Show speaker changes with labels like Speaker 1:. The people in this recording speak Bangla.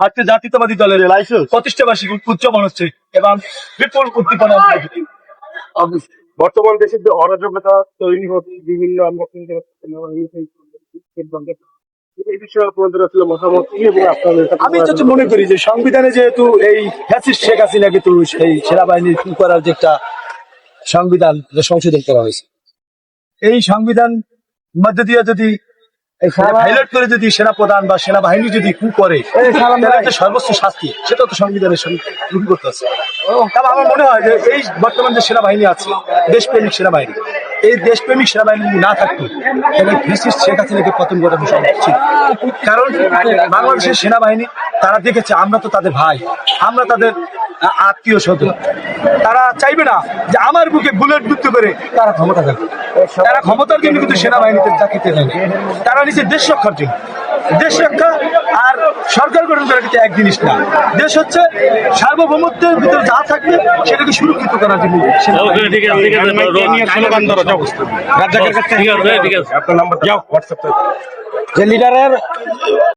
Speaker 1: আজকে জাতীয়তাবাদী দলের প্রতিষ্ঠা বার্ষিকী উদযাপন হচ্ছে এবং বিপুল উদ্দীপনা
Speaker 2: বর্তমান দেশে যে অরাজকতা তৈরি হচ্ছে বিভিন্ন আমরা এই
Speaker 1: আমি যেটা মনে করি যে সংবিধানে যেহেতু এই ফ্যাসিস্ট শেখ হাসিনা কিন্তু সেই সেনাবাহিনীর কি করার যে একটা সংবিধান সংশোধন করা হয়েছে। এই সংবিধান মধ্য দিয়ে যদি হাইলাইট করে যদি সেনা প্রধান বা সেনাবাহিনী যদি কু করে তাহলে সর্বোচ্চ শাস্তি। সেটা তো সংবিধানের সঙ্গে করতে আছে। তবে আমার মনে হয় যে এই বর্তমান যে সেনাবাহিনী আছে দেশপ্রেমিক সেনাবাহিনী এই দেশপ্রেমিক সেনাবাহিনী যদি না থাকতো তাহলে ফ্যাসিস্ট শেখ হাসিনাকে পতন ঘটানো সম্ভব ছিল। কারণ বাংলাদেশের সেনাবাহিনী তারা দেখেছে আমরা তো তাদের ভাই আমরা তাদের আত্মীয় স্বজন। তারা চাইবে না যে আমার বুকে বুলেট যুদ্ধ করে তারা ক্ষমতা থাকবে তারা ক্ষমতার জন্য কিন্তু সেনাবাহিনীতে চাকরিতে দেয় তারা নিচে দেশ রক্ষার জন্য। দেশ রক্ষা আর সরকার গঠন করা কিন্তু এক জিনিস না। দেশ হচ্ছে সার্বভৌমত্বের ভিতরে যা থাকবে সেটাকে সুরক্ষিত করার জন্য
Speaker 2: আপনার নাম্বার
Speaker 3: যে লিডারের